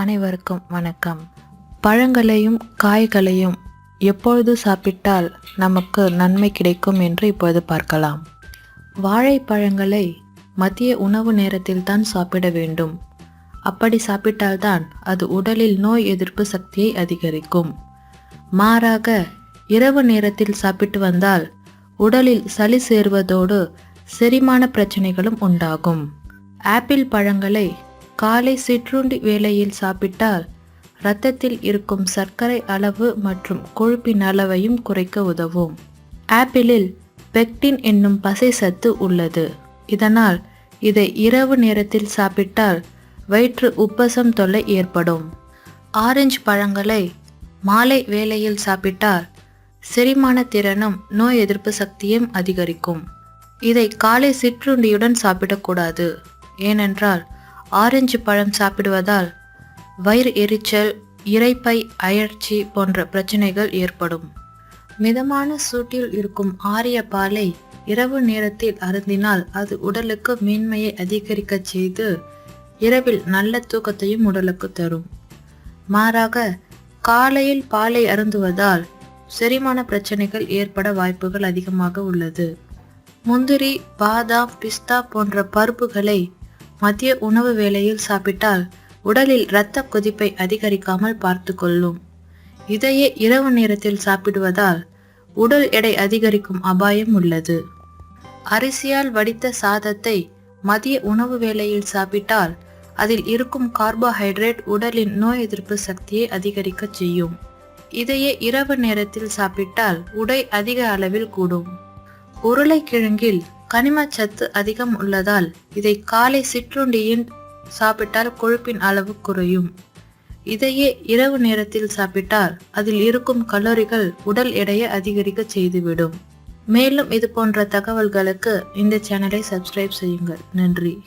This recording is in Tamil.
அனைவருக்கும் வணக்கம். பழங்களையும் காய்களையும் எப்பொழுது சாப்பிட்டால் நமக்கு நன்மை கிடைக்கும் என்று இப்பொழுது பார்க்கலாம். வாழைப்பழங்களை மதிய உணவு நேரத்தில் தான் சாப்பிட வேண்டும். அப்படி சாப்பிட்டால்தான் அது உடலில் நோய் எதிர்ப்பு சக்தியை அதிகரிக்கும். மாறாக இரவு நேரத்தில் சாப்பிட்டு வந்தால் உடலில் சளி சேர்வதோடு செரிமான பிரச்சனைகளும் உண்டாகும். ஆப்பிள் பழங்களை காலை சிற்றுண்டி வேளையில் சாப்பிட்டால் இரத்தத்தில் இருக்கும் சர்க்கரை அளவு மற்றும் கொழுப்பின் அளவையும் குறைக்க உதவும். ஆப்பிளில் பெக்டின் என்னும் பசை சத்து உள்ளது. இதனால் இதை இரவு நேரத்தில் சாப்பிட்டால் வயிற்று உப்பசம் தொல்லை ஏற்படும். ஆரஞ்சு பழங்களை மாலை வேளையில் சாப்பிட்டால் செரிமான திறனும் நோய் எதிர்ப்பு சக்தியும் அதிகரிக்கும். இதை காலை சிற்றுண்டியுடன் சாப்பிடக்கூடாது. ஏனென்றால் ஆரஞ்சு பழம் சாப்பிடுவதால் வயிறு எரிச்சல் இரைப்பை அயற்சி போன்ற பிரச்சனைகள் ஏற்படும். மிதமான சூட்டில் இருக்கும் ஆரிய பாலை இரவு நேரத்தில் அருந்தினால் அது உடலுக்கு மேன்மையை அதிகரிக்கச் செய்து இரவில் நல்ல தூக்கத்தையும் உடலுக்கு தரும். மாறாக காலையில் பாலை அருந்துவதால் செரிமான பிரச்சனைகள் ஏற்பட வாய்ப்புகள் அதிகமாக உள்ளது. முந்திரி பாதாம் பிஸ்தா போன்ற பருப்புகளை மதிய உணவு வேளையில் சாப்பிட்டால் உடலில் இரத்த கொதிப்பை அதிகரிக்காமல் பார்த்து கொள்ளும் இதையே இரவு நேரத்தில் சாப்பிடுவதால் உடல் எடை அதிகரிக்கும் அபாயம் உள்ளது. அரிசியால் வடித்த சாதத்தை மதிய உணவு வேளையில் சாப்பிட்டால் அதில் இருக்கும் கார்போஹைட்ரேட் உடலின் நோய் எதிர்ப்பு சக்தியை அதிகரிக்கச் செய்யும். இதையே இரவு நேரத்தில் சாப்பிட்டால் உடை அதிக அளவில் கூடும். உருளைக்கிழங்கில் கனிமச்சத்து அதிகம் உள்ளதால் இதை காலை சிற்றுண்டியின் சாப்பிட்டால் கொழுப்பின் அளவு குறையும். இதையே இரவு நேரத்தில் சாப்பிட்டால் அதில் இருக்கும் கலோரிகள் உடல் எடையை அதிகரிக்க செய்துவிடும். மேலும் இது போன்ற தகவல்களுக்கு இந்த சேனலை சப்ஸ்கிரைப் செய்யுங்கள். நன்றி.